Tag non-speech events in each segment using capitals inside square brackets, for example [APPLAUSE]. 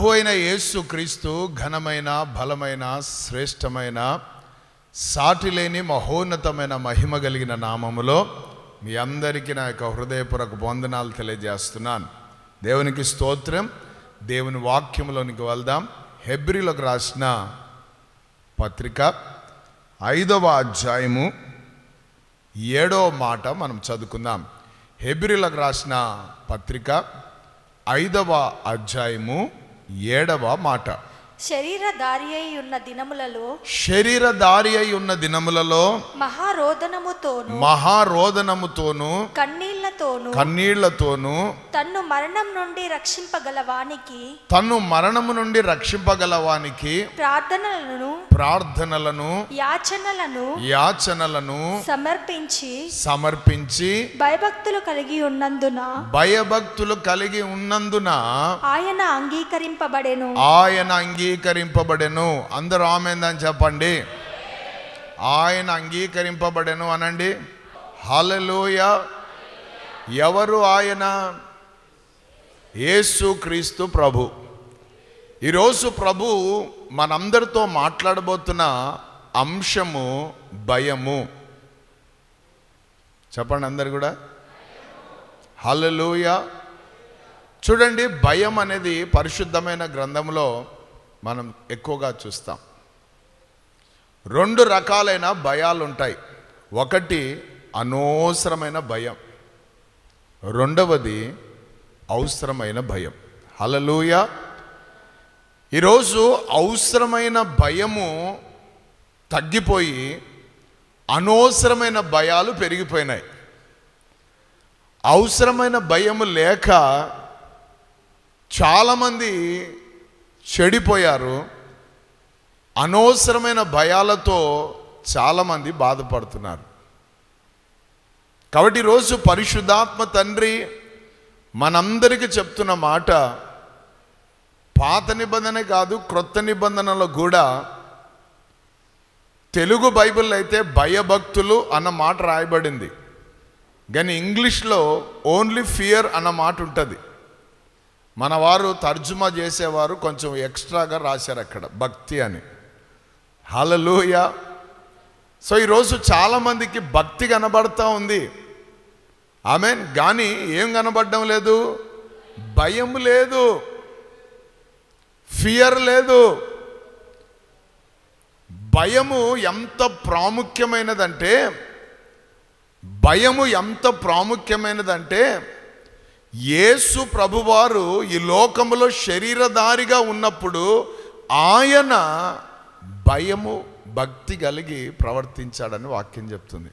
ప్రభు అయిన యేసు క్రీస్తు ఘనమైన బలమైన శ్రేష్టమైన సాటిలేని మహోన్నతమైన మహిమ కలిగిన నామములో మీ అందరికీ నా యొక్క హృదయపూర్వక వందనాలు తెలియజేస్తున్నాను. దేవునికి స్తోత్రం. దేవుని వాక్యంలోనికి వెళ్దాం. హెబ్రిలోకి రాసిన పత్రిక ఐదవ అధ్యాయము ఏడవ మాట మనం చదువుకుందాం. హెబ్రిలకు రాసిన పత్రిక ఐదవ అధ్యాయము ఏడవ మాట. శరీరధారి అయి ఉన్న దినములలో శరీరధారి అయి ఉన్న దినములలో మహారోదనముతోను మహారోదనముతోను కన్నీళ్ళతోను కన్నీళ్ళతోను తన్ను మరణం నుండి రక్షింపగల వానికి తన్ను మరణము నుండి రక్షింపగలవానికి ప్రార్థనలను ప్రార్థనలను యాచనలను యాచనలను సమర్పించి సమర్పించి భయభక్తులు కలిగి ఉన్నందున భయభక్తులు కలిగి ఉన్నందున ఆయన అంగీకరింపబడెను. ఆయన అంగీకరింపబడెను. అందరూ ఆమెందని చెప్పండి. ఆయన అంగీకరింపబడెను అనండి. హలలోయ ఎవరు ఆయన? యేసు క్రీస్తు ప్రభు. ఈరోజు ప్రభు మనందరితో మాట్లాడబోతున్న అంశము భయము. చెప్పండి అందరు కూడా. హల్లెలూయ. చూడండి భయం అనేది పరిశుద్ధమైన గ్రంథంలో మనం ఎక్కువగా చూస్తాం. రెండు రకాలైన భయాలు ఉంటాయి ఒకటి అనవసరమైన భయం. రెండవది అవసరమైన భయం. హలలుయ ఈరోజు అవసరమైన భయము తగ్గిపోయి అనవసరమైన భయాలు పెరిగిపోయినాయి. అవసరమైన భయము లేక చాలామంది చెడిపోయారు. అనవసరమైన భయాలతో చాలామంది బాధపడుతున్నారు. కాబట్టి ఈరోజు పరిశుద్ధాత్మ తండ్రి మనందరికీ చెప్తున్న మాట పాత నిబంధన కాదు క్రొత్త నిబంధనలో కూడా తెలుగు బైబిల్ అయితే భయభక్తులు అన్న మాట రాయబడింది. కానీ ఇంగ్లీష్లో ఓన్లీ ఫియర్ అన్న మాట ఉంటుంది. మన వారు తర్జుమా చేసేవారు కొంచెం ఎక్స్ట్రాగా రాశారు అక్కడ భక్తి అని. హలలోయ సో ఈరోజు చాలామందికి భక్తి కనబడతా ఉంది. ఆమె కానీ ఏం కనబడడం లేదు? భయం లేదు. ఫియర్ లేదు. భయము ఎంత ప్రాముఖ్యమైనదంటే భయము ఎంత ప్రాముఖ్యమైనదంటే యేసు ప్రభువారు ఈ లోకంలో శరీరధారిగా ఉన్నప్పుడు ఆయన భయము భక్తి కలిగి ప్రవర్తించాడని వాక్యం చెప్తుంది.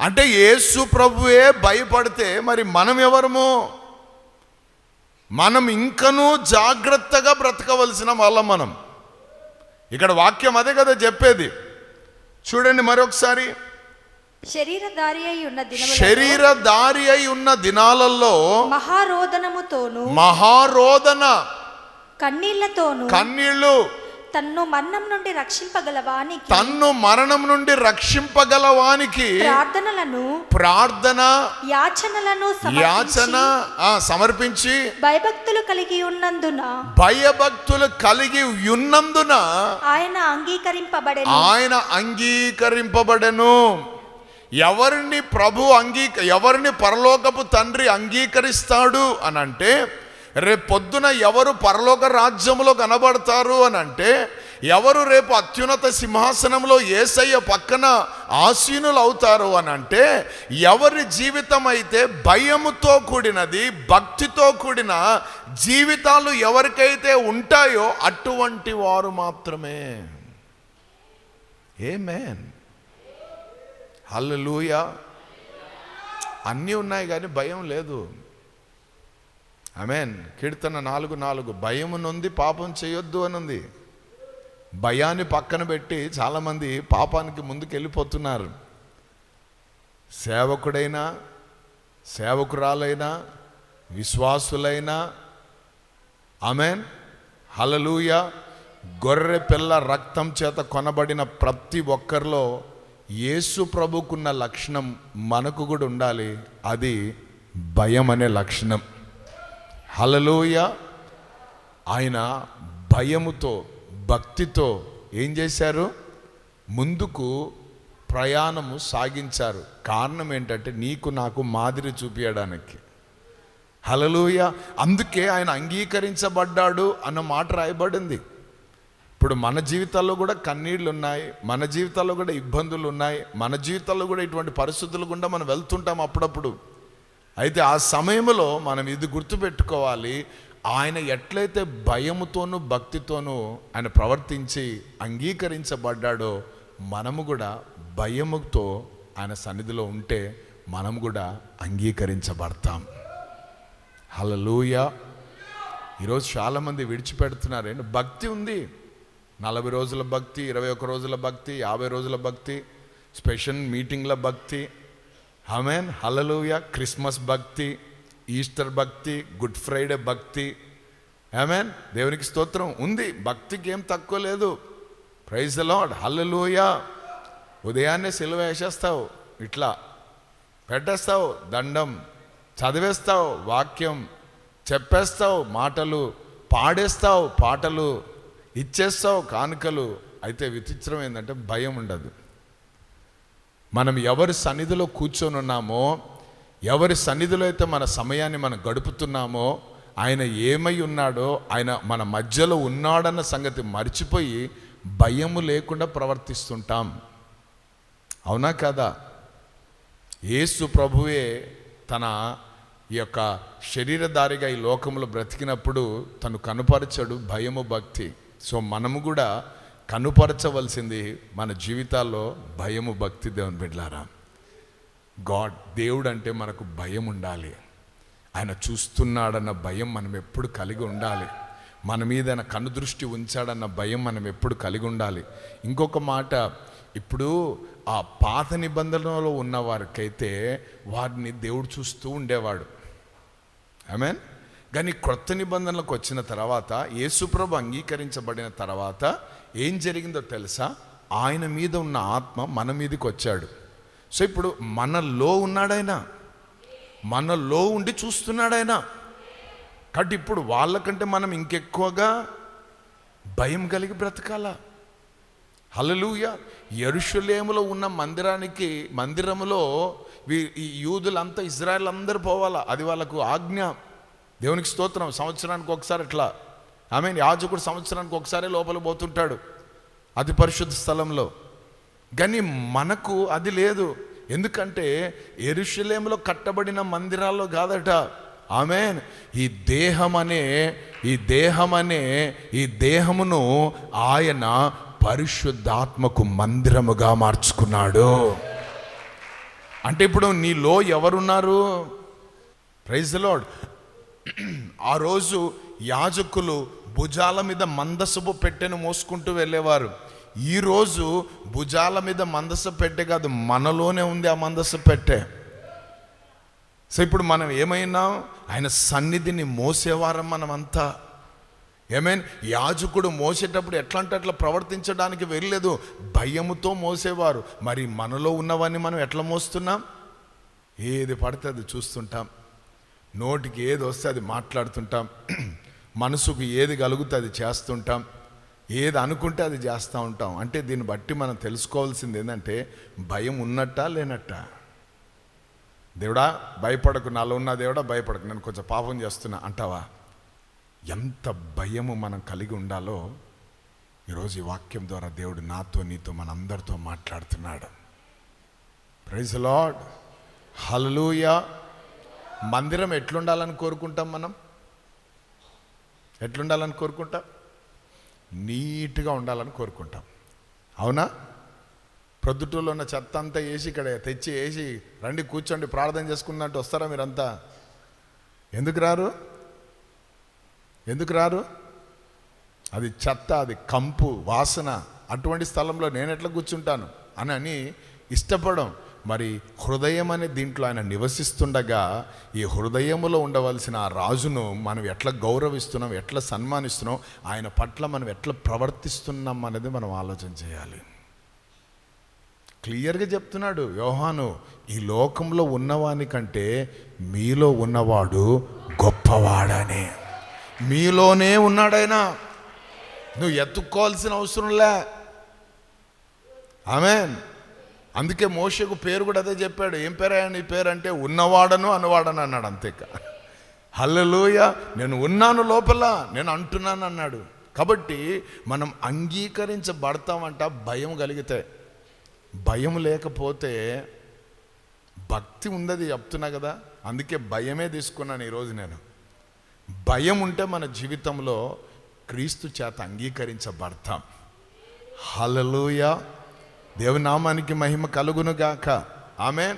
అంటే యేసు ప్రభువే భయపడితే మరి మనం ఎవరము? మనం ఇంకనూ జాగ్రత్తగా బ్రతకవలసిన వాళ్ళం మనం. ఇక్కడ వాక్యం అదే కదా చెప్పేది. చూడండి మరొకసారి. శరీరధారి అయి ఉన్న దినములలో శరీరధారి అయి ఉన్న దినాలలో మహారోదనముతోను మహారోదన కన్నీళ్ళతోను కన్నీళ్ళు తన్ను మరణం నుండి రక్షింపగల వానికి తన్ను మరణం నుండి రక్షింపగల వానికి ప్రార్థనలను ప్రార్థన యాచనలను యాచన సమర్పించి ఆ, సమర్పించి భయభక్తులు కలిగి ఉన్నందున భయభక్తులు కలిగి ఉన్నందున ఆయన అంగీకరింపబడెను. ఆయన అంగీకరింపబడెను. ఎవరిని ప్రభు అంగీక ఎవరిని పరలోకపు తండ్రి అంగీకరిస్తాడు అని అంటే రేపు పొద్దున ఎవరు పరలోక రాజ్యంలో కనబడతారు అని అంటే ఎవరు రేపు అత్యున్నత సింహాసనంలో ఏసయ్య పక్కన ఆసీనులు అవుతారు అని అంటే ఎవరి జీవితం అయితే భయముతో కూడినది భక్తితో కూడిన జీవితాలు ఎవరికైతే ఉంటాయో అటువంటి వారు మాత్రమే. Amen hallelujah. అన్నీ ఉన్నాయి కానీ భయం లేదు. అమెన్ కీర్తన నాలుగు నాలుగు. భయం నొంది పాపం చేయొద్దు అని ఉంది భయాన్ని పక్కన పెట్టి చాలామంది పాపానికి ముందుకెళ్ళిపోతున్నారు. సేవకుడైనా సేవకురాలైనా విశ్వాసులైనా అమెన్ హలలుయ గొర్రె పిల్ల రక్తం చేత కొనబడిన ప్రతి ఒక్కరిలో యేసు ప్రభుకున్న లక్షణం మనకు కూడా ఉండాలి. అది భయం అనే లక్షణం. హలలోయ ఆయన భయముతో భక్తితో ఏం చేశారు? ముందుకు ప్రయాణము సాగించారు. కారణం ఏంటంటే నీకు నాకు మాదిరి చూపించడానికి హలలుయ అందుకే ఆయన అంగీకరించబడ్డాడు అన్న మాట రాయబడింది. ఇప్పుడు మన జీవితాల్లో కూడా కన్నీళ్ళు ఉన్నాయి మన జీవితాల్లో కూడా ఇబ్బందులు ఉన్నాయి మన జీవితాల్లో కూడా ఇటువంటి పరిస్థితులు గుండా మనం వెళ్తుంటాం అప్పుడప్పుడు. అయితే ఆ సమయంలో మనం ఇది గుర్తుపెట్టుకోవాలి ఆయన ఎట్లయితే భయముతోనూ భక్తితోనూ ఆయన ప్రవర్తించి అంగీకరించబడ్డాడో మనము కూడా భయముతో ఆయన సన్నిధిలో ఉంటే మనం కూడా అంగీకరించబడతాం. హలలుయ ఈరోజు చాలామంది విడిచిపెడుతున్నారు. ఏంటి? భక్తి ఉంది. నలభై రోజుల భక్తి ఇరవై ఒక రోజుల భక్తి యాభై రోజుల భక్తి స్పెషల్ మీటింగ్ల భక్తి హమెన్ హలలుయ క్రిస్మస్ భక్తి ఈస్టర్ భక్తి గుడ్ ఫ్రైడే భక్తి హమెన్ దేవునికి స్తోత్రం. ఉంది. భక్తికి ఏం తక్కువ లేదు. Praise Lord hallelujah. ఉదయాన్నే సిలువ వేసేస్తావు. ఇట్లా. పెట్టేస్తావు. దండం. చదివేస్తావు. వాక్యం. చెప్పేస్తావు. మాటలు. పాడేస్తావు. పాటలు. ఇచ్చేస్తావు కానుకలు అయితే విచిత్రం ఏంటంటే భయం ఉండదు. మనం ఎవరి సన్నిధిలో కూర్చొని ఉన్నామో ఎవరి సన్నిధిలో అయితే మన సమయాన్ని మనం గడుపుతున్నామో ఆయన ఏమై ఉన్నాడో ఆయన మన మధ్యలో ఉన్నాడన్న సంగతి మర్చిపోయి భయము లేకుండా ప్రవర్తిస్తుంటాం. అవునా కదా? యేసు ప్రభువే తన ఈ యొక్క శరీరధారిగా ఈ లోకంలో బ్రతికినప్పుడు తను కనుపరచాడు భయము భక్తి. సో మనము కూడా కనుపరచవలసింది మన జీవితాల్లో భయము భక్తి దేవుని బిడ్లారా గాడ్ దేవుడు అంటే మనకు భయం ఉండాలి. ఆయన చూస్తున్నాడన్న భయం మనం ఎప్పుడు కలిగి ఉండాలి. మన మీద ఆయన కనుదృష్టి ఉంచాడన్న భయం మనం ఎప్పుడు కలిగి ఉండాలి. ఇంకొక మాట ఇప్పుడు ఆ పాత నిబంధనలో ఉన్న వారికైతే వారిని దేవుడు చూస్తూ ఉండేవాడు. ఐ మీన్ కానీ క్రొత్త నిబంధనలకు వచ్చిన తర్వాత యేసుప్రభు అంగీకరించబడిన తర్వాత ఏం జరిగిందో తెలుసా? ఆయన మీద ఉన్న ఆత్మ మన మీదకి వచ్చాడు. సో ఇప్పుడు మనలో ఉన్నాడైనా మనలో ఉండి చూస్తున్నాడైనా కాబట్టి ఇప్పుడు వాళ్ళకంటే మనం ఇంకెక్కువగా భయం కలిగి బ్రతకాల? హలలుయ ఎరుషులేములో ఉన్న మందిరానికి మందిరములో వీ- ఈ యూదులంతా ఇజ్రాయెల్ అందరూ పోవాలా? అది వాళ్ళకు ఆజ్ఞ. దేవునికి స్తోత్రం సంవత్సరానికి ఒకసారి అట్లా. ఆమె యాజకుడు సంవత్సరానికి ఒకసారి లోపల పోతుంటాడు అతి పరిశుద్ధ స్థలంలో. కానీ మనకు అది లేదు. ఎందుకంటే ఎరుషలేములో కట్టబడిన మందిరాల్లో కాదట. ఆమె ఈ దేహం అనే ఈ దేహం అనే ఈ దేహమును ఆయన పరిశుద్ధాత్మకు మందిరముగా మార్చుకున్నాడు. అంటే ఇప్పుడు నీలో ఎవరున్నారు? ప్రైజ్ లోడ్ ఆ రోజు యాజకులు భుజాల మీద మందసపు పెట్టెను మోసుకుంటూ వెళ్ళేవారు. ఈరోజు భుజాల మీద మందస పెట్టె కాదు మనలోనే ఉంది ఆ మందస పెట్టె. సో ఇప్పుడు మనం ఏమైనా? ఆయన సన్నిధిని మోసేవారం మనమంతా. ఏమైన్? యాజకుడు మోసేటప్పుడు ఎట్లా అంటే అట్లా ప్రవర్తించడానికి వెళ్ళలేదు. భయముతో మోసేవారు. మరి మనలో ఉన్నవన్నీ మనం ఎట్లా మోస్తున్నాం? ఏది పడితే అది చూస్తుంటాం. నోటికి ఏది వస్తే అది మాట్లాడుతుంటాం. [CLEARS THROAT] మనసుకు ఏది కలుగుతే అది చేస్తుంటాం. ఏది అనుకుంటే అది చేస్తూ ఉంటాం. అంటే దీన్ని బట్టి మనం తెలుసుకోవాల్సింది ఏంటంటే భయం ఉన్నట్టా లేనట్టా? దేవుడా భయపడకు. నాలో ఉన్న దేవుడా భయపడకు. నేను కొంచెం పాపం చేస్తున్నా. అంటావా? ఎంత భయము మనం కలిగి ఉండాలో ఈరోజు ఈ వాక్యం ద్వారా దేవుడు నాతో నీతో మనందరితో మాట్లాడుతున్నాడు. ప్రైజ్ లాడ్ హలలుయా మందిరం ఎట్లుండాలని కోరుకుంటాం మనం? ఎట్లుండాలని కోరుకుంటాం? నీట్గా ఉండాలని కోరుకుంటాం. అవునా? ప్రొద్దుటూరులో ఉన్న చెత్త అంతా వేసి ఇక్కడ తెచ్చి వేసి రండి కూర్చోండి ప్రార్థన చేసుకున్నట్టు వస్తారా మీరంతా? ఎందుకు రారు? ఎందుకు రారు? అది చెత్త అది కంపు వాసన అటువంటి స్థలంలో నేను ఎట్లా కూర్చుంటాను? అని అని ఇష్టపడం మరి హృదయం అనే దీంట్లో ఆయన నివసిస్తుండగా ఈ హృదయములో ఉండవలసిన ఆ రాజును మనం ఎట్లా గౌరవిస్తున్నాం ఎట్లా సన్మానిస్తున్నాం ఆయన పట్ల మనం ఎట్లా ప్రవర్తిస్తున్నాం అనేది మనం ఆలోచన చేయాలి. క్లియర్గా చెప్తున్నాడు యోహాను ఈ లోకంలో ఉన్నవాని కంటే మీలో ఉన్నవాడు గొప్పవాడని. మీలోనే ఉన్నాడైనా నువ్వు ఎత్తుక్కోవాల్సిన అవసరంలే ఆమెన్. అందుకే మోషకు పేరు కూడా అదే చెప్పాడు. ఏం పేరా నీ పేరు అంటే ఉన్నవాడను అనువాడను అన్నాడు అంతేక హల్లలోయ నేను ఉన్నాను లోపల నేను అంటున్నాను అన్నాడు. కాబట్టి మనం అంగీకరించబడతామంట భయం కలిగితే. భయం లేకపోతే భక్తి ఉందది చెప్తున్నా కదా. అందుకే భయమే తీసుకున్నాను ఈరోజు నేను. భయం ఉంటే మన జీవితంలో క్రీస్తు చేత అంగీకరించబడతాం. హలలుయా దేవునామానికి మహిమ కలుగును గాక ఆమె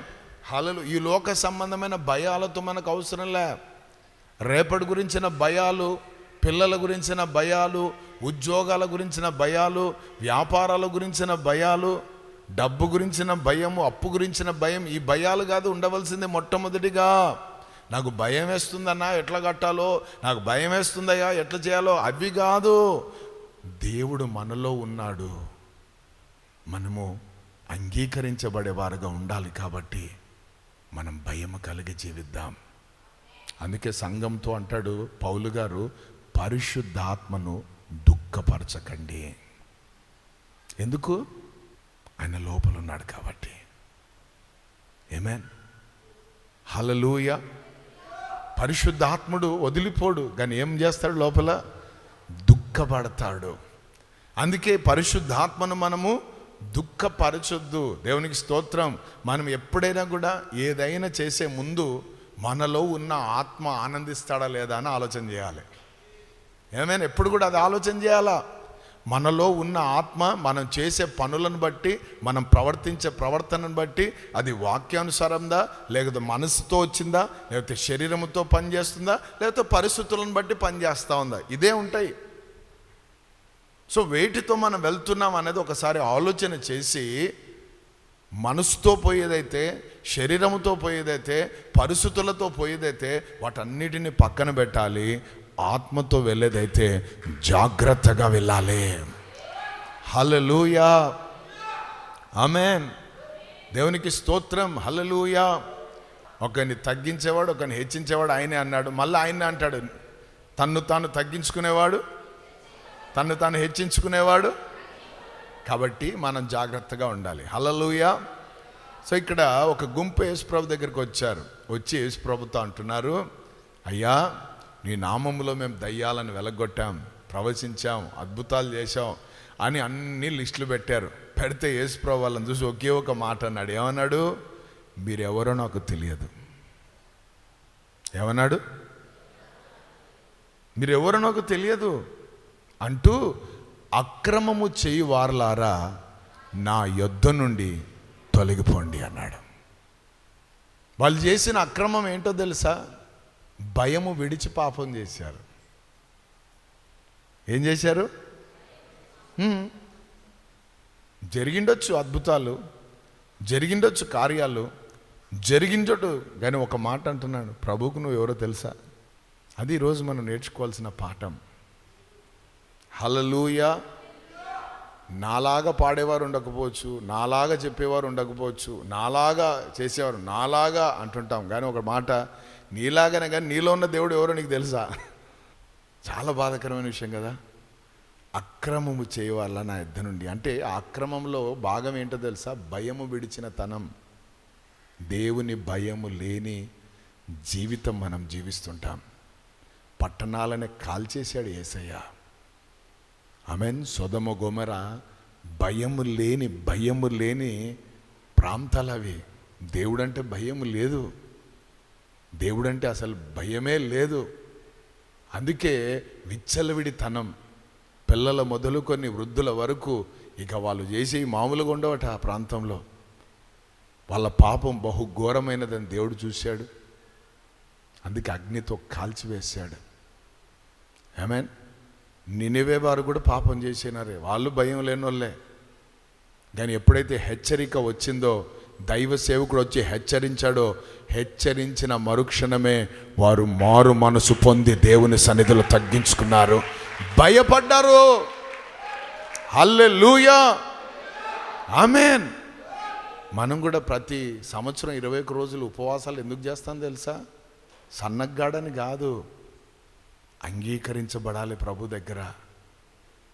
హలలు ఈ లోక సంబంధమైన భయాలతో మనకు అవసరం లే. రేపటి గురించిన భయాలు పిల్లల గురించిన భయాలు ఉద్యోగాల గురించిన భయాలు వ్యాపారాల గురించిన భయాలు డబ్బు గురించిన భయము అప్పు గురించిన భయం ఈ భయాలు కాదు ఉండవలసింది మొట్టమొదటిగా. నాకు భయం వేస్తుందన్నా ఎట్లా కట్టాలో నాకు భయం వేస్తుందయ్యా ఎట్లా చేయాలో అవి కాదు. దేవుడు మనలో ఉన్నాడు. మనము అంగీకరించబడేవారుగా ఉండాలి కాబట్టి మనం భయం కలిగి జీవిద్దాం. అందుకే సంఘంతో అంటాడు పౌలు గారు పరిశుద్ధాత్మను దుఃఖపరచకండి. ఎందుకు? ఆయన లోపల ఉన్నాడు కాబట్టి. ఏమేన్ హలలూయ పరిశుద్ధాత్ముడు వదిలిపోడు కానీ ఏం చేస్తాడు లోపల? దుఃఖపడతాడు. అందుకే పరిశుద్ధాత్మను మనము దుఃఖపరచొద్దు. దేవునికి స్తోత్రం. మనం ఎప్పుడైనా కూడా ఏదైనా చేసే ముందు మనలో ఉన్న ఆత్మ ఆనందిస్తాడా లేదా అని ఆలోచన చేయాలి. ఏమైనా ఎప్పుడు కూడా అది ఆలోచన చేయాలా? మనలో ఉన్న ఆత్మ మనం చేసే పనులను బట్టి మనం ప్రవర్తించే ప్రవర్తనను బట్టి అది వాక్యానుసారందా లేకపోతే మనసుతో వచ్చిందా లేకపోతే శరీరంతో పనిచేస్తుందా లేకపోతే పరిస్థితులను బట్టి పనిచేస్తూ ఉందా? ఇదే ఉంటాయి. సో వేటితో మనం వెళ్తున్నాం అనేది ఒకసారి ఆలోచన చేసి మనసుతో పోయేదైతే శరీరంతో పోయేదైతే పరిస్థితులతో పోయేదైతే వాటన్నిటిని పక్కన పెట్టాలి ఆత్మతో వెళ్ళేదైతే జాగ్రత్తగా వెళ్ళాలి. Hallelujah amen. దేవునికి స్తోత్రం. హలలుయా ఒకరిని తగ్గించేవాడు ఒకరిని హెచ్చించేవాడు ఆయనే అన్నాడు. మళ్ళీ ఆయనే అంటాడు. తన్ను తాను తగ్గించుకునేవాడు తను తాను హెచ్చించుకునేవాడు. కాబట్టి మనం జాగ్రత్తగా ఉండాలి. హలలుయ సో ఇక్కడ ఒక గుంపు యేసుప్రభు దగ్గరికి వచ్చారు. వచ్చి యేసుప్రభుతో అంటున్నారు అయ్యా నీ నామములో మేము దయ్యాలను వెలగొట్టాం ప్రవచించాం అద్భుతాలు చేశాం అని అన్ని లిస్టులు పెట్టారు. పెడితే యేసుప్రభు వాళ్ళని చూసి ఒకే ఒక మాట అన్నాడు ఏమన్నాడు? మీరెవరో నాకు తెలియదు. ఏమన్నాడు? మీరెవరో నాకు తెలియదు. అంటూ అక్రమము చేయి వారలారా నా యుద్ధ నుండి తొలగిపోండి అన్నాడు. వాళ్ళు చేసిన అక్రమం ఏంటో తెలుసా? భయము విడిచి పాపం చేశారు. ఏం చేశారు? జరిగిండొచ్చు అద్భుతాలు జరిగిండొచ్చు కార్యాలు జరిగించడు కానీ ఒక మాట అంటున్నాడు ప్రభువుకు నువ్వు ఎవరో తెలుసా? అది ఈరోజు మనం నేర్చుకోవాల్సిన పాఠం. హలలుయ నాలాగా పాడేవారు ఉండకపోవచ్చు నాలాగా చెప్పేవారు ఉండకపోవచ్చు నాలాగా చేసేవారు నాలాగా అంటుంటాం. కానీ ఒక మాట నీలాగానే కానీ నీలో ఉన్న దేవుడు ఎవరో నీకు తెలుసా? చాలా బాధాకరమైన విషయం కదా. అక్రమము చేయవాల నా ఇద్దరు నుండి. అంటే ఆ అక్రమంలో భాగం ఏంటో తెలుసా? భయము విడిచిన తనం. దేవుని భయము లేని జీవితం మనం జీవిస్తుంటాం. పట్టణాలనే కాల్చేశాడు ఏసయ్య. ఆమెన్. సొదమ గొమర భయము లేని భయము లేని ప్రాంతాలు అవి. దేవుడంటే భయం లేదు. దేవుడంటే అసలు భయమే లేదు. అందుకే విచ్చలవిడితనం. పిల్లల మొదలుకొని వృద్ధుల వరకు ఇక వాళ్ళు చేసి మామూలుగా ఉండవట ఆ ప్రాంతంలో. వాళ్ళ పాపం బహు ఘోరమైనదని దేవుడు చూశాడు. అందుకే అగ్నితో కాల్చివేశాడు. ఏమేన్ నినివే వారు కూడా పాపం చేసినారే. వాళ్ళు భయం లేని వాళ్ళే కానీ ఎప్పుడైతే హెచ్చరిక వచ్చిందో దైవ సేవకుడు వచ్చి హెచ్చరించాడో హెచ్చరించిన మరుక్షణమే వారు మారు మనసు పొంది దేవుని సన్నిధిలో తగ్గించుకున్నారు. భయపడ్డారు. హల్లే లూయా ఆమెన్. మనం కూడా ప్రతి సంవత్సరం ఇరవై ఒక రోజులు ఉపవాసాలు ఎందుకు చేస్తాం తెలుసా? సన్నగ్గాడని కాదు. అంగీకరించబడాలి ప్రభు దగ్గర.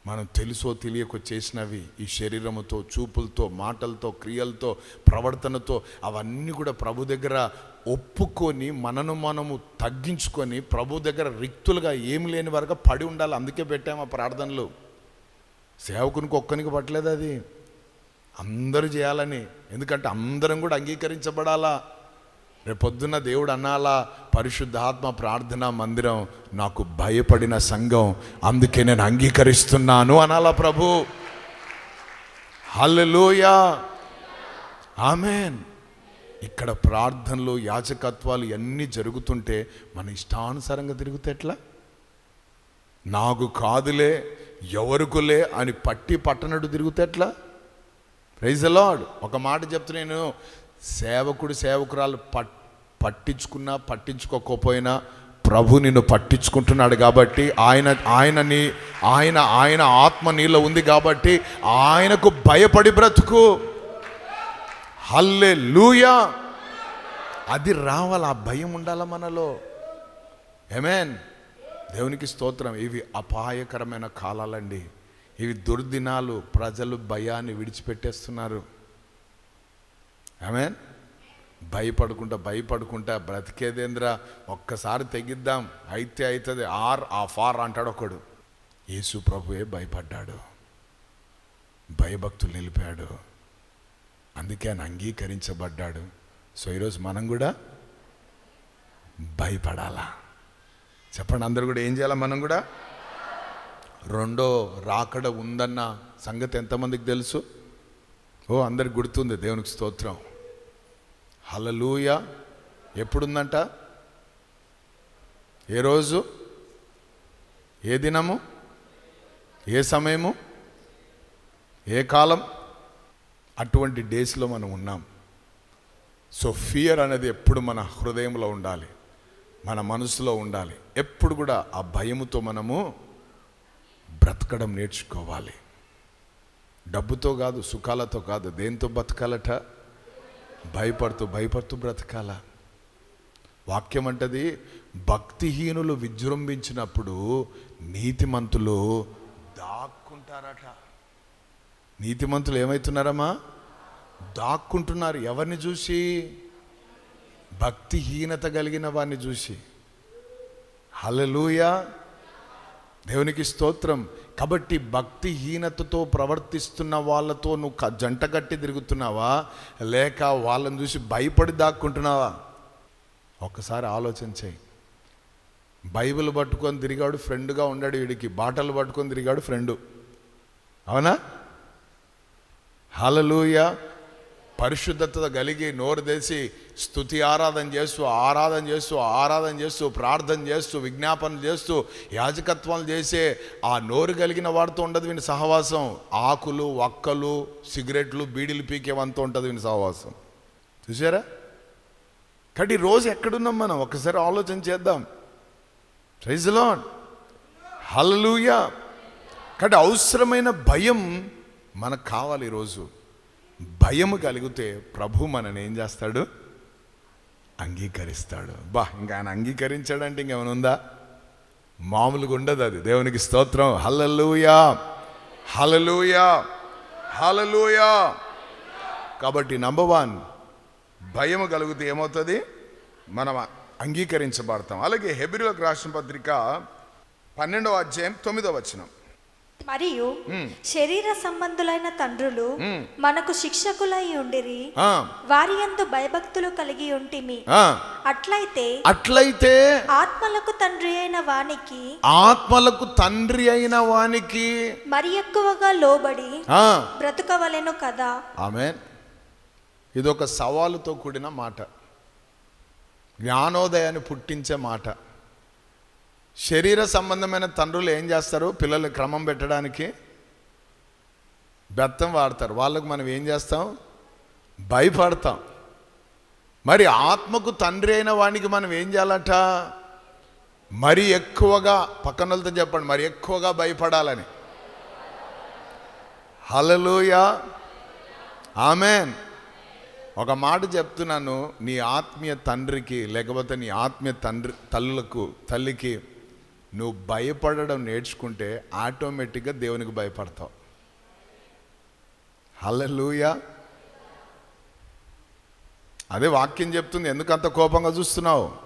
మనం తెలుసో తెలియకో చేసినవి ఈ శరీరముతో చూపులతో మాటలతో క్రియలతో ప్రవర్తనతో అవన్నీ కూడా ప్రభు దగ్గర ఒప్పుకొని మనను మనము తగ్గించుకొని ప్రభు దగ్గర రిక్తులుగా ఏమి లేని వరకు పడి ఉండాలి. అందుకే పెట్టాము ఆ ప్రార్థనలు. సేవకునికి ఒక్కనికి పట్టలేదు అది. అందరూ చేయాలని. ఎందుకంటే అందరం కూడా అంగీకరించబడాలా? రేపొద్దున దేవుడు అన్నాలా పరిశుద్ధాత్మ ప్రార్థన మందిరం నాకు భయపడిన సంఘం అందుకే నేను అంగీకరిస్తున్నాను అనాలా ప్రభు. హల్లెలూయా. ఆమెన్. ఇక్కడ ప్రార్థనలు యాచకత్వాలు ఇవన్నీ జరుగుతుంటే మన ఇష్టానుసారంగా తిరుగుతే ఎట్లా? నాకు కాదులే ఎవరికులే అని పట్టి పట్టనట్టు తిరుగుతే ఎట్లా? ప్రైజ్ లాడ్ ఒక మాట చెప్తే నేను సేవకుడు సేవకురాలు పట్ పట్టించుకున్నా పట్టించుకోకపోయినా ప్రభు నిన్ను పట్టించుకుంటున్నాడు కాబట్టి ఆయన ఆయనని ఆయన ఆయన ఆత్మ నీలో ఉంది కాబట్టి ఆయనకు భయపడి బ్రతుకు. హల్లే లూయా అది రావాలి? ఆ భయం ఉండాల మనలో? ఏమేన్ దేవునికి స్తోత్రం. ఇవి అపాయకరమైన కాలాలండి. ఇవి దుర్దినాలు. ప్రజలు భయాన్ని విడిచిపెట్టేస్తున్నారు. ఆమె భయపడుకుంటా భయపడుకుంటా బ్రతికేదేంద్ర? ఒక్కసారి తెగిద్దాం. అయితే అవుతుంది ఆర్ ఆ ఫార్ అంటాడు ఒకడు. యేసు ప్రభువే భయపడ్డాడు. భయభక్తులు నిలిపాడు. అందుకే ఆయన అంగీకరించబడ్డాడు. సో ఈరోజు మనం కూడా భయపడాలా? చెప్పండి అందరు కూడా ఏం చేయాలి మనం కూడా? రెండో రాకడ ఉందన్న సంగతి ఎంతమందికి తెలుసు? ఓ అందరికి గుర్తుంది. దేవునికి స్తోత్రం. హలలూయ ఎప్పుడుందంట? ఏ రోజు? ఏ దినము? ఏ సమయము? ఏ కాలం? అటువంటి డేస్లో మనం ఉన్నాం. సో ఫియర్ అనేది ఎప్పుడు మన హృదయంలో ఉండాలి. మన మనసులో ఉండాలి. ఎప్పుడు కూడా ఆ భయముతో మనము బ్రతకడం నేర్చుకోవాలి. డబ్బుతో కాదు సుఖాలతో కాదు దేంతో బతకాలట? భయపడుతూ భయపడుతూ బ్రతకాల. వాక్యం అంటది భక్తిహీనులు విజృంభించినప్పుడు నీతిమంతులు దాక్కుంటారట. నీతిమంతులు ఏమవుతున్నారమ్మా దాక్కుంటున్నారు ఎవరిని చూసి? భక్తిహీనత కలిగిన వారిని చూసి. హలలుయా దేవునికి స్తోత్రం. కాబట్టి భక్తిహీనతతో ప్రవర్తిస్తున్న వాళ్ళతో నువ్వు క- జంట కట్టి తిరుగుతున్నావా? లేక వాళ్ళని చూసి భయపడి దాక్కుంటున్నావా? ఒక్కసారి ఆలోచన చేయి. బైబిల్ పట్టుకొని తిరిగాడు ఫ్రెండ్గా ఉన్నాడు వీడికి. బాటలు పట్టుకొని తిరిగాడు ఫ్రెండు. అవునా? హలలుయా పరిశుద్ధత కలిగి నోరు తెసి స్థుతి ఆరాధన చేస్తూ ఆరాధన చేస్తూ ఆరాధన చేస్తూ ప్రార్థన చేస్తూ విజ్ఞాపన చేస్తూ యాజకత్వాలు చేసే ఆ నోరు కలిగిన వాడితో ఉండదు వీని సహవాసం. ఆకులు వక్కలు సిగరెట్లు బీడీలు పీకేవంతా ఉంటుంది వీని సహవాసం. చూసారా కాబట్టి ఈ రోజు ఎక్కడున్నాం మనం? ఒకసారి ఆలోచన చేద్దాం. ప్రైజ్ లాడ్ హల్లెలూయా కాబట్టి అవసరమైన భయం మనకు కావాలి ఈరోజు. భయం కలిగితే ప్రభు మనని ఏం చేస్తాడు? అంగీకరిస్తాడు. బా ఇంకా ఆయన అంగీకరించాడంటే ఇంకేమైనా ఉందా? మామూలుగా ఉండదు అది. దేవునికి స్తోత్రం. హలలుయా హలలుయా హలలుయా కాబట్టి నంబర్ వన్ భయం కలిగితే ఏమవుతుంది? మనం అంగీకరించబడతాం. అలాగే హెబ్రిలకు రాసిన పత్రిక పన్నెండవ అధ్యాయం తొమ్మిదవ వచనం. మరియు శరీర సంబంధులైన తండ్రులు మనకు శిక్షకులై ఉండిరి. వారి యందు భయభక్తులు కలిగి ఉంటిమి. అట్లయితే అట్లయితే ఆత్మలకు తండ్రి అయిన వానికి ఆత్మలకు తండ్రి అయిన వానికి మరి ఎక్కువగా లోబడి బ్రతుకవలెను కదా. ఆమె ఇది ఒక సవాలుతో కూడిన మాట. జ్ఞానోదయాన్ని పుట్టించే మాట. శరీర సంబంధమైన తండ్రులు ఏం చేస్తారు? పిల్లలు క్రమం పెట్టడానికి బెత్తం వాడతారు. వాళ్ళకు మనం ఏం చేస్తాం? భయపడతాం. మరి ఆత్మకు తండ్రి అయిన వానికి మనం ఏం చేయాలట? మరి ఎక్కువగా పక్కనలతో చెప్పండి మరి ఎక్కువగా భయపడాలని. హలలుయా ఆమెన్. ఒక మాట చెప్తున్నాను నీ ఆత్మీయ తండ్రికి లేకపోతే నీ ఆత్మీయ తండ్రి తల్లులకు తల్లికి నువ్వు భయపడడం నేర్చుకుంటే ఆటోమేటిక్గా దేవునికి భయపడతావు. హల్లెలూయా. అదే వాక్యం చెప్తుంది ఎందుకు అంత కోపంగా చూస్తున్నావు?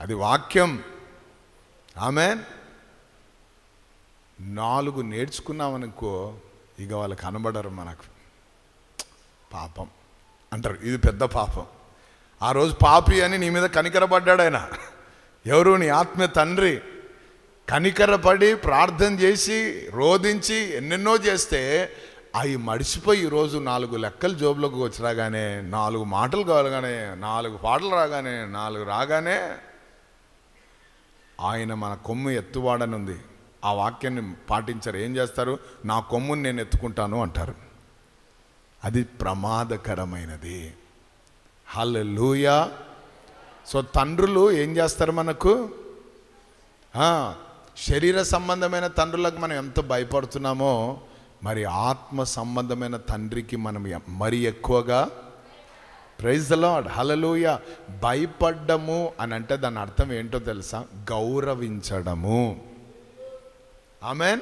అది వాక్యం. ఆమె నాలుగు నేర్చుకున్నామనుకో ఇక వాళ్ళు కనబడరు మనకు. పాపం. అంటారు ఇది పెద్ద పాపం. ఆ రోజు పాపి అని నీ మీద కనికరపడ్డాడు ఆయన. ఎవరు నీ ఆత్మ తండ్రి? కనికరపడి ప్రార్థన చేసి రోధించి ఎన్నెన్నో చేస్తే అవి మడిచిపోయి ఈరోజు నాలుగు లెక్కలు జోబులోకి వచ్చి రాగానే నాలుగు మాటలు కావాలగానే నాలుగు పాటలు రాగానే నాలుగు రాగానే ఆయన మన కొమ్ము ఎత్తువాడని ఉంది ఆ వాక్యాన్ని పాటించారు. ఏం చేస్తారు? నా కొమ్ముని నేను ఎత్తుకుంటాను అంటారు. అది ప్రమాదకరమైనది. హల్లెలూయా. సో తండ్రులు ఏం చేస్తారు మనకు? శరీర సంబంధమైన తండ్రులకు మనం ఎంత భయపడుతున్నామో మరి ఆత్మ సంబంధమైన తండ్రికి మనం మరి ఎక్కువగా? ప్రైజ్ లాడ్ హలలోయ భయపడ్డము అని అంటే దాని అర్థం ఏంటో తెలుసా? గౌరవించడము. ఆమెన్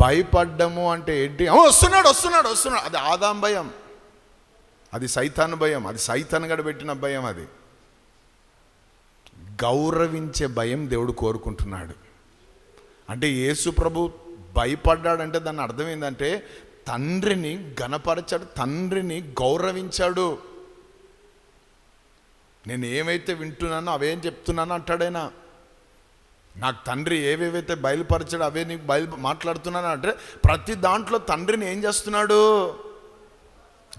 భయపడ్డము అంటే ఏంటి? వస్తున్నాడు వస్తున్నాడు వస్తున్నాడు. అది ఆదాం భయం. అది సైతాన్ భయం. అది సైతాన్ గడ పెట్టిన భయం అది. గౌరవించే భయం దేవుడు కోరుకుంటున్నాడు. అంటే యేసు ప్రభు భయపడ్డాడంటే దాని అర్థం ఏంటంటే తండ్రిని గణపరచాడు తండ్రిని గౌరవించాడు. నేను ఏమైతే వింటున్నానో అవేం చెప్తున్నానో అంటాడైనా నాకు తండ్రి ఏవేవైతే బయలుపరచాడు అవే నీకు బయలు మాట్లాడుతున్నాను అంటే ప్రతి దాంట్లో తండ్రిని ఏం చేస్తున్నాడు?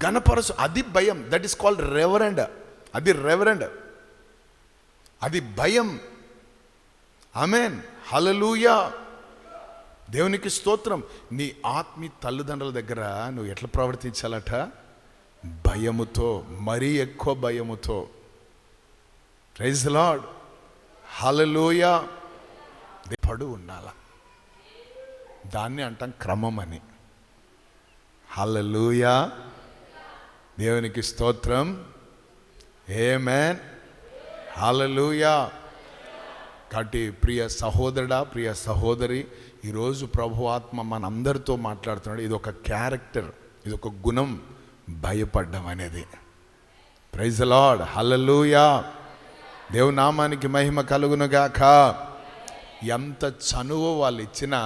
గణపరచు అది భయం. దట్ ఈస్ కాల్డ్ రెవరెండ్ అది రెవరెండ్ అది భయం. ఆమెన్. హలలుయా దేవునికి స్తోత్రం. నీ ఆత్మీ తల్లిదండ్రుల దగ్గర నువ్వు ఎట్లా ప్రవర్తించాలట? భయముతో మరీ ఎక్కువ భయముతో. ప్రైజ్ లాడ్ హలలుయా పడు ఉండాల. దాన్ని అంటాం క్రమం అని. హలలుయా దేవునికి స్తోత్రం. ఏమేన్ హాలలుయా కాబట్టి ప్రియ సహోదరుడా ప్రియ సహోదరి ఈరోజు ప్రభు ఆత్మ మనందరితో మాట్లాడుతున్నాడు. ఇది ఒక క్యారెక్టర్ ఇది ఒక గుణం భయపడ్డం అనేది. ప్రైజ్ లాడ్ హలలుయా దేవునామానికి మహిమ కలుగునుగాక. ఎంత చనువు వాళ్ళు ఇచ్చినా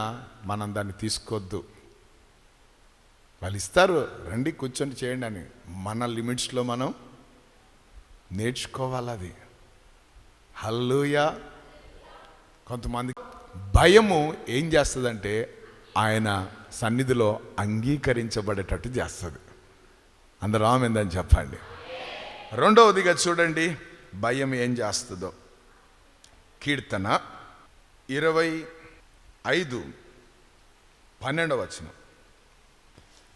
మనం దాన్ని తీసుకోవద్దు వాళ్ళు ఇస్తారు రండి కూర్చొని చేయండి అని. మన లిమిట్స్లో మనం నేర్చుకోవాలి అది. హల్లుయా కొంతమంది భయము ఏం చేస్తుందంటే ఆయన సన్నిధిలో అంగీకరించబడేటట్టు చేస్తుంది. అందరూ ఆమెందని చెప్పండి. రెండవదిగా చూడండి భయం ఏం చేస్తుందో. కీర్తన ఇరవై ఐదు పన్నెండవ వచనం.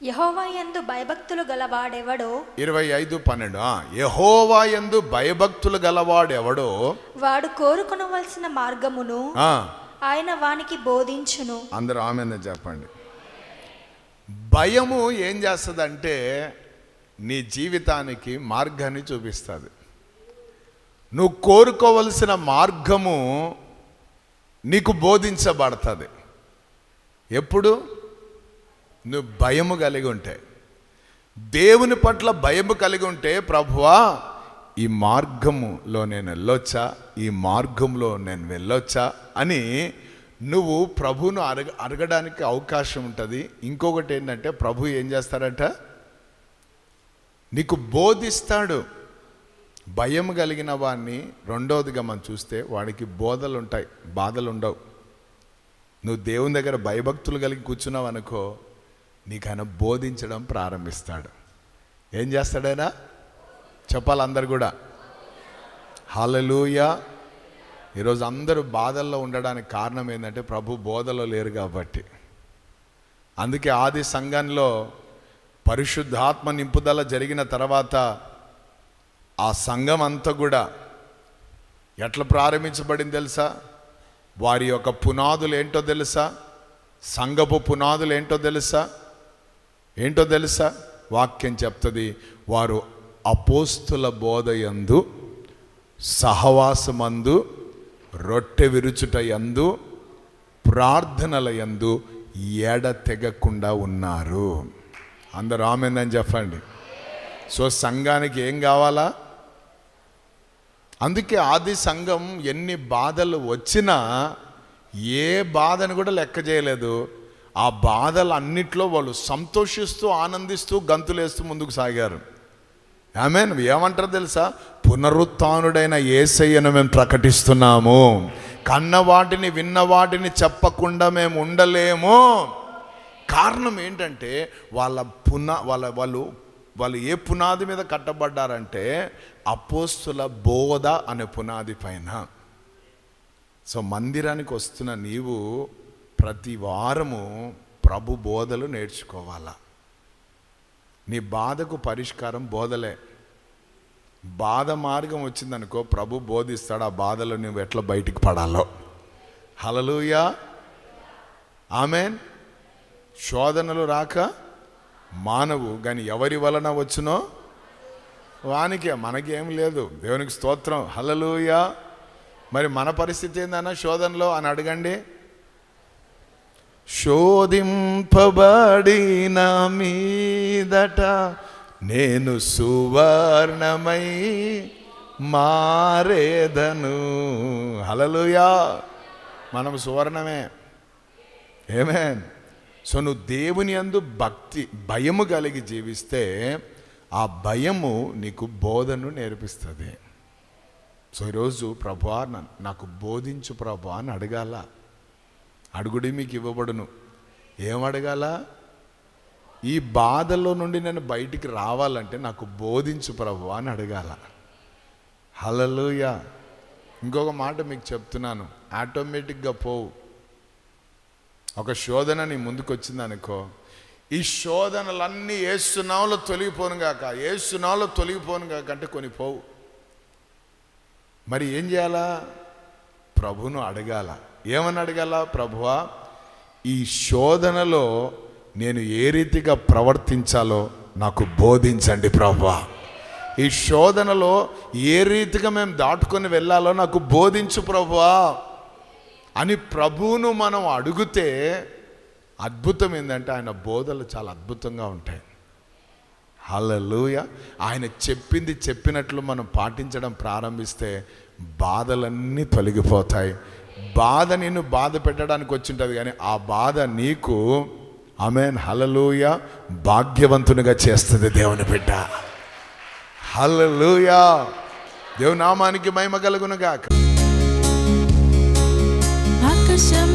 యహోవా యందు భయభక్తులు గలవాడెవడో? ఇరవై ఐదు పన్నెండు. యెహోవా యందు భయభక్తులు గలవాడెవడో? వాడు కోరుకొనవలసిన మార్గమును ఆయన వానికి బోధించును. అందరూ ఆమె చెప్పండి. భయము ఏం చేస్తుందంటే నీ జీవితానికి మార్గాన్ని చూపిస్తుంది. నువ్వు కోరుకోవలసిన మార్గము నీకు బోధించబడుతుంది. ఎప్పుడు? నువ్వు భయము కలిగి ఉంటే దేవుని పట్ల భయము కలిగి ఉంటే ప్రభువా ఈ మార్గములో నేను వెళ్ళొచ్చా? ఈ మార్గంలో నేను వెళ్ళొచ్చా? అని నువ్వు ప్రభువును అడగ అడగడానికి అవకాశం ఉంటుంది. ఇంకొకటి ఏంటంటే ప్రభు ఏం చేస్తారంట నీకు బోధిస్తాడు. భయం కలిగిన వాడిని రెండవదిగా మనం చూస్తే వాడికి బోధలు ఉంటాయి బాధలు ఉండవు నువ్వు దేవుని దగ్గర భయభక్తులు కలిగి కూర్చున్నావు అనుకో నీకు ఆయన బోధించడం ప్రారంభిస్తాడు. ఏం చేస్తాడైనా చెప్పాలి అందరు కూడా. హాలలుయా ఈరోజు అందరూ బాధల్లో ఉండడానికి కారణం ఏంటంటే ప్రభు బోధలో లేరు కాబట్టి. అందుకే ఆది సంఘంలో పరిశుద్ధాత్మ నింపుదల జరిగిన తర్వాత ఆ సంఘం అంతా కూడా ఎట్లా ప్రారంభించబడింది తెలుసా? వారి యొక్క పునాదులు ఏంటో తెలుసా? సంఘపు పునాదులు ఏంటో తెలుసా? ఏంటో తెలుసా? వాక్యం చెప్తుంది వారు అపోస్తుల బోధయందు సహవాసమందు రొట్టె విరుచుట యందు ప్రార్థనల యందు ఎడతెగకుండా ఉన్నారు. అందరు ఆమెందని చెప్పండి. సో సంఘానికి ఏం కావాలా? అందుకే ఆది సంఘం ఎన్ని బాధలు వచ్చినా ఏ బాధను కూడా లెక్క చేయలేదు. ఆ బాధలు అన్నిట్లో వాళ్ళు సంతోషిస్తూ ఆనందిస్తూ గంతులేస్తూ ముందుకు సాగారు. ఆమె ఏమంటారు తెలుసా? పునరుత్నుడైన ఏసయ్యను మేము ప్రకటిస్తున్నాము. కన్న వాటిని విన్న వాటిని చెప్పకుండా మేము ఉండలేము. కారణం ఏంటంటే వాళ్ళ పునా వాళ్ళ వాళ్ళు వాళ్ళు ఏ పునాది మీద కట్టబడ్డారంటే అపోస్తుల బోధ అనే పునాది పైన. సో మందిరానికి వస్తున్న నీవు ప్రతి వారము ప్రభు బోధలు నేర్చుకోవాలా? నీ బాధకు పరిష్కారం బోధలే. బాధ మార్గం వచ్చిందనుకో ప్రభు బోధిస్తాడు ఆ బాధలో నువ్వు ఎట్లా బయటికి పడాలో. Hallelujah amen. శోధనలు రాక మానవు కానీ ఎవరి వలన వచ్చునో? వానికే మనకేం లేదు. దేవునికి స్తోత్రం. హలలుయా మరి మన పరిస్థితి ఏందన్నా శోధనలో? అని అడగండి. శోధింపబడిన మీదట నేను సువర్ణమై మారేదను. హలలుయా మనం సువర్ణమే. ఏమే సో నువ్వు దేవుని అందు భక్తి భయము కలిగి జీవిస్తే ఆ భయము నీకు బోధను నేర్పిస్తుంది. సో ఈరోజు ప్రభా నాకు బోధించు ప్రభా అని అడగాల. అడుగుడి మీకు ఇవ్వబడును. ఏం అడగాల? ఈ బాధల్లో నుండి నేను బయటికి రావాలంటే నాకు బోధించు ప్రభు అని అడగాల. హలలుయా ఇంకొక మాట మీకు చెప్తున్నాను. ఆటోమేటిక్గా పోవు. ఒక శోధన నీ ముందుకు వచ్చింది అనుకో ఈ శోధనలన్నీ ఏసునావులో తొలగిపోను గాక ఏసునావులో తొలగిపోను గాక అంటే కొన్ని పోవు. మరి ఏం చేయాలా? ప్రభును అడగాల. ఏమని అడగాల ప్రభువా ఈ శోధనలో నేను ఏ రీతిగా ప్రవర్తించాలో నాకు బోధించండి ప్రభువా. ఈ శోధనలో ఏ రీతిగా మేము దాటుకొని వెళ్ళాలో నాకు బోధించు ప్రభువా. అని ప్రభువును మనం అడిగితే అద్భుతం ఏంటంటే ఆయన బోధలు చాలా అద్భుతంగా ఉంటాయి. హలలుయ ఆయన చెప్పింది చెప్పినట్లు మనం పాటించడం ప్రారంభిస్తే బాధలన్నీ తొలగిపోతాయి. బాధ నిన్ను బాధ పెట్టడానికి వచ్చింటుంది కానీ ఆ బాధ నీకు ఆమెన్ హలలుయ భాగ్యవంతునిగా చేస్తుంది దేవుని బిడ్డ. హలలుయ దేవునామానికి మహిమ కలుగునుగాక. ఆకాశం